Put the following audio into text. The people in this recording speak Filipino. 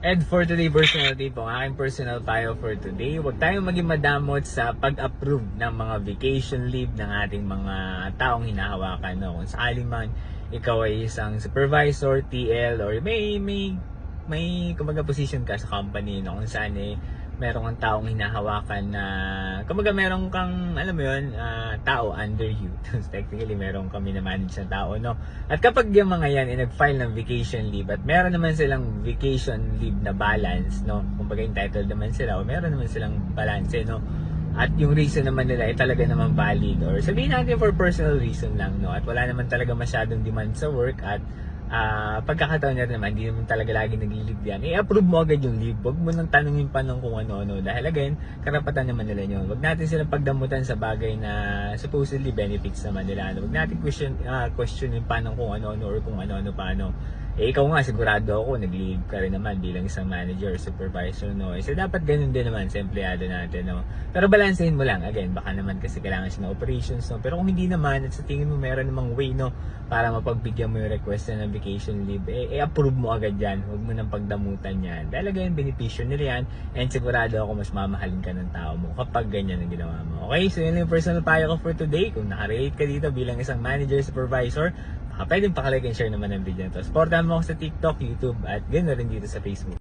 And for today personality po, aking personal bio for today, huwag tayong maging madamot sa pag-approve ng mga vacation leave ng ating mga taong hinahawakan. No? Kung sakali man ikaw ay isang supervisor, TL, or may, may, may kumbaga position ka sa company no? kung saan eh, meron kang taong hinahawakan na kumbaga meron kang alam mo yun ah, tao under you. Technically meron kami na manage na tao no? At kapag yung mga yan ay nag-file ng vacation leave at meron naman silang vacation leave na balance no? Kumbaga entitled naman sila o meron naman silang balance no? At yung reason naman nila ay talaga naman valid or sabihin natin for personal reason lang no? At wala naman talaga masyadong demand sa work at ah pagkakataon niya naman, hindi naman talaga lagi nag-leave yan. I-approve mo agad yung leave. Huwag mo nang tanungin pa ng kung ano-ano. Dahil again, karapatan naman nila yun. Huwag natin silang pagdamutan sa bagay na supposedly benefits naman nila. Huwag natin question, ah, questionin pa ng kung ano-ano or kung ano-ano pa ano. Eh, ikaw nga, sigurado ako, nag-leave ka rin naman bilang isang manager or supervisor, no? Eh, so, dapat ganun din naman sa empleyado natin, no? Pero balansehin mo lang. Again, baka naman kasi kailangan siya ng operations, no? Pero kung hindi naman, at sa tingin mo meron namang way, no? Para mapagbigyan mo yung request na vacation leave, eh, i-approve mo agad yan. Huwag mo nang pagdamutan yan. Dahil again, benepisyo nila yan. And sigurado ako, mas mamahalin ka ng tao mo kapag ganyan ang ginawa mo. Okay, so yun yung personal payo ko for today. Kung nakarelate ka dito bilang isang manager, supervisor, baka pwedeng pakalike and share naman ang video na to. Supportahan mo ako sa TikTok, YouTube, at ganoon rin dito sa Facebook.